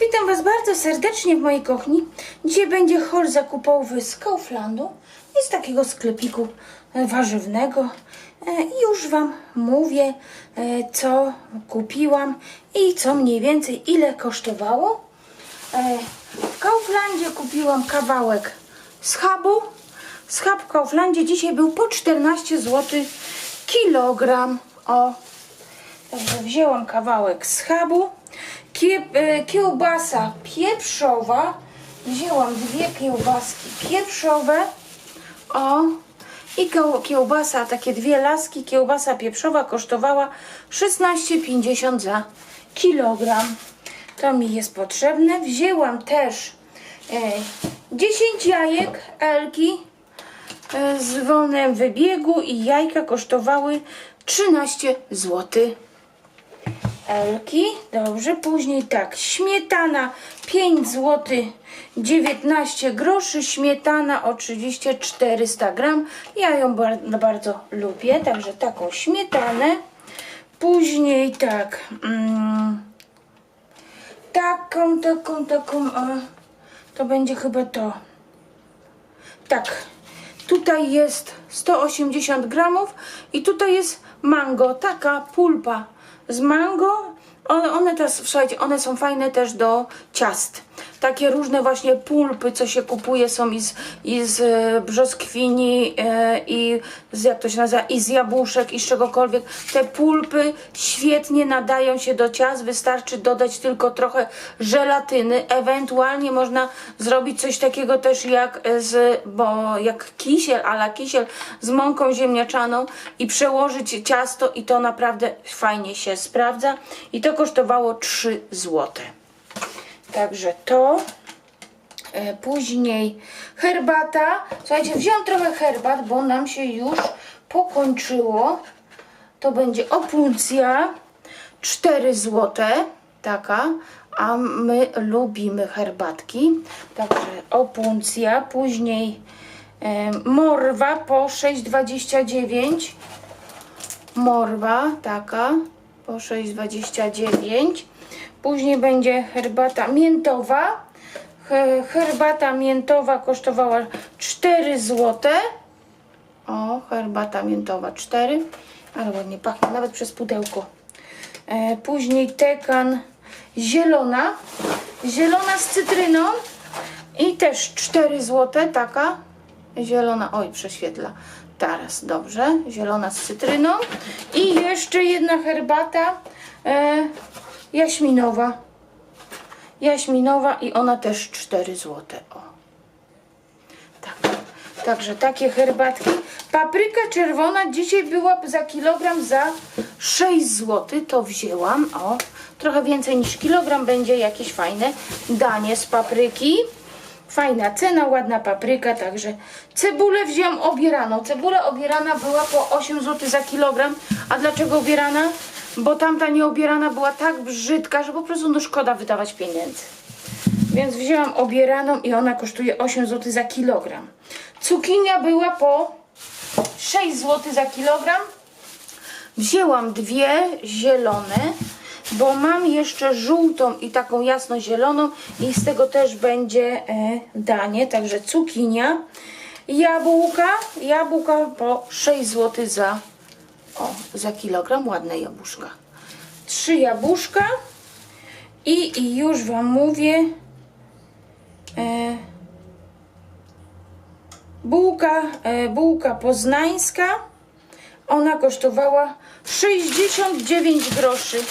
Witam Was bardzo serdecznie w mojej kuchni. Dzisiaj będzie hol zakupowy z Kauflandu i z takiego sklepiku e, warzywnego. E, I już Wam mówię, e, co kupiłam i co mniej więcej ile kosztowało. E, W Kauflandzie kupiłam kawałek schabu. Schab w Kauflandzie dzisiaj był po 14 zł kilogram. O, Także wzięłam kawałek schabu. E, kiełbasa pieprzowa. Wzięłam dwie kiełbaski pieprzowe. O. I kieł- kiełbasa, takie dwie laski, kiełbasa pieprzowa kosztowała 16,50 za kilogram. To mi jest potrzebne. Wzięłam też e, 10 jajek Elki e, z wolnym wybiegu i jajka kosztowały 13 zł. Elki, dobrze, później tak, śmietana 5 zł 19 groszy, śmietana oczywiście 400 gram, ja ją bar bardzo lubię, także taką śmietanę, później tak, mm, taką, taką, taką, o, to będzie chyba to, tak, tutaj jest 180 gramów i tutaj jest mango, taka pulpa z mango. One, one też, słuchajcie, one są fajne też do ciast. Takie różne właśnie pulpy, co się kupuje, są i z, i z e, brzoskwini, e, i z, jak to się nazywa, i z jabłuszek, i z czegokolwiek. Te pulpy świetnie nadają się do ciast, wystarczy dodać tylko trochę żelatyny. Ewentualnie można zrobić coś takiego też jak z, bo jak kisiel, ala kisiel z mąką ziemniaczaną i przełożyć ciasto i to naprawdę fajnie się sprawdza. I to kosztowało 3 złote. Także to. E, Później herbata. Słuchajcie, wziąłem trochę herbat, bo nam się już pokończyło. To będzie opuncja. 4 złote. Taka. A my lubimy herbatki. Także opuncja. Później e, morwa po 6,29. Morwa taka po 6,29. Później będzie herbata miętowa. He- Herbata miętowa kosztowała 4 zł. O, herbata miętowa 4. Ale ładnie pachnie, nawet przez pudełko. E, później tekan zielona. Zielona z cytryną. I też 4 zł, taka zielona. Oj, prześwietla. Teraz, dobrze. Zielona z cytryną. I jeszcze jedna herbata e, jaśminowa. Jaśminowa i ona też 4 zł. O. Tak. Także takie herbatki. Papryka czerwona dzisiaj była za kilogram za 6 zł. To wzięłam. O, trochę więcej niż kilogram będzie jakieś fajne danie z papryki. Fajna cena, ładna papryka, także cebulę wziąłem obieraną. Cebula obierana była po 8 zł za kilogram. A dlaczego obierana? Bo tamta nieobierana była tak brzydka, że po prostu no szkoda wydawać pieniędzy. Więc wzięłam obieraną i ona kosztuje 8 zł za kilogram. Cukinia była po 6 zł za kilogram. Wzięłam dwie zielone, bo mam jeszcze żółtą i taką jasno-zieloną i z tego też będzie e, danie, także cukinia. Jabłka, jabłka po 6 zł za, o, za kilogram, ładne jabłuszka. Trzy jabłuszka i, i już Wam mówię, e, bułka, e, bułka poznańska, ona kosztowała 69 groszy.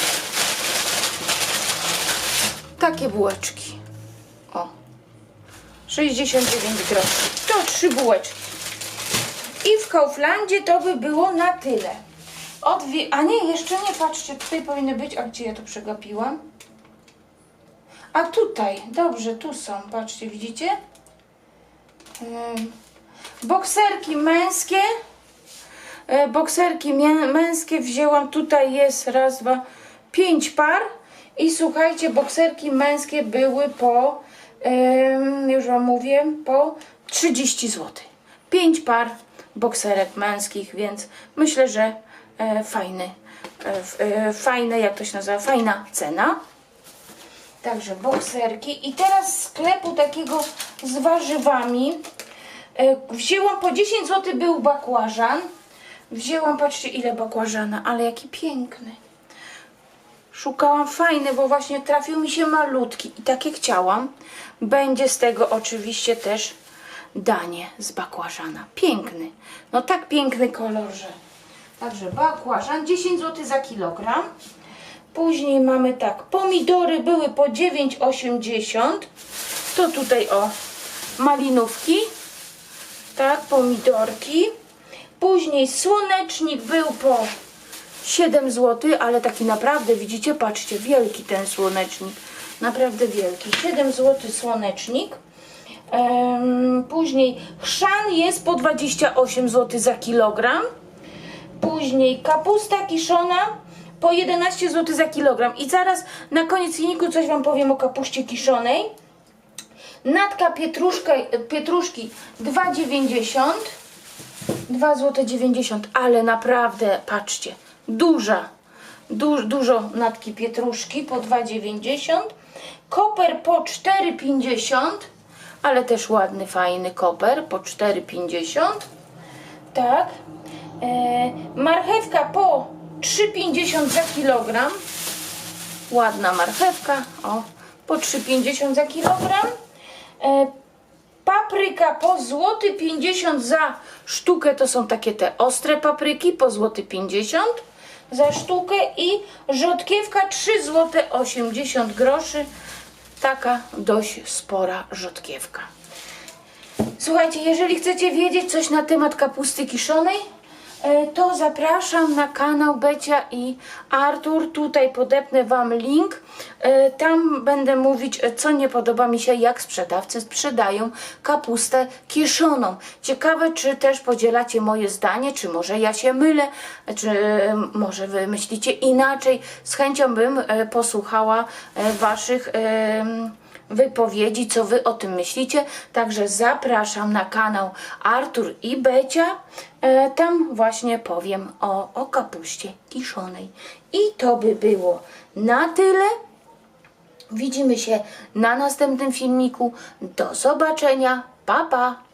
Takie bułeczki. O. 69 groszy. To trzy bułeczki. I w Kauflandzie to by było na tyle. Odwi a nie, jeszcze nie, patrzcie, tutaj powinny być, a gdzie ja to przegapiłam? A tutaj, dobrze, tu są, patrzcie, widzicie? Bokserki męskie. E, Bokserki męskie wzięłam, tutaj jest raz, dwa, pięć par. I słuchajcie, bokserki męskie były po, już Wam mówię, po 30 zł. Pięć par bokserek męskich, więc myślę, że fajny, e, e, fajne, jak to się nazywa, fajna cena. Także bokserki. I teraz z sklepu takiego z warzywami e, wzięłam po 10 zł był bakłażan. Wzięłam, patrzcie ile bakłażana, ale jaki piękny. Szukałam fajny, bo właśnie trafił mi się malutki i takie chciałam. Będzie z tego oczywiście też danie z bakłażana. Piękny. No tak piękny kolor, że. Także bakłażan 10 zł za kilogram. Później mamy tak, pomidory były po 9,80. To tutaj o malinówki. Tak, pomidorki. Później słonecznik był po 7 zł, ale taki naprawdę, widzicie, patrzcie, wielki ten słonecznik. Naprawdę wielki. 7 zł słonecznik. Później chrzan jest po 28 zł za kilogram. Później kapusta kiszona po 11 zł za kilogram. I zaraz na koniec filmiku coś Wam powiem o kapuście kiszonej. Natka pietruszka, pietruszki 2,90 2 zł 90, ale naprawdę, patrzcie, duża, du, dużo natki pietruszki po 2,90, koper po 4,50, ale też ładny, fajny koper po 4,50, tak, marchewka po 3,50 za kilogram, ładna marchewka, o, po 3,50 za kilogram, e, Papryka po złoty 50 za sztukę, to są takie te ostre papryki po złoty 50 za sztukę i rzodkiewka 3 złote 80 groszy. Taka dość spora rzodkiewka. Słuchajcie, jeżeli chcecie wiedzieć coś na temat kapusty kiszonej, e, to zapraszam na kanał Becia i Artur. Tutaj podepnę Wam link. E, Tam będę mówić, e, co nie podoba mi się, jak sprzedawcy sprzedają kapustę kiszoną. Ciekawe, czy też podzielacie moje zdanie, czy może ja się mylę, czy e, może Wy myślicie inaczej. Z chęcią bym e, posłuchała e, Waszych wypowiedzi, co wy o tym myślicie. Także zapraszam na kanał Artur i Becia. E, tam właśnie powiem o, o kapuście kiszonej. I to by było na tyle. Widzimy się na następnym filmiku. Do zobaczenia. Pa, pa.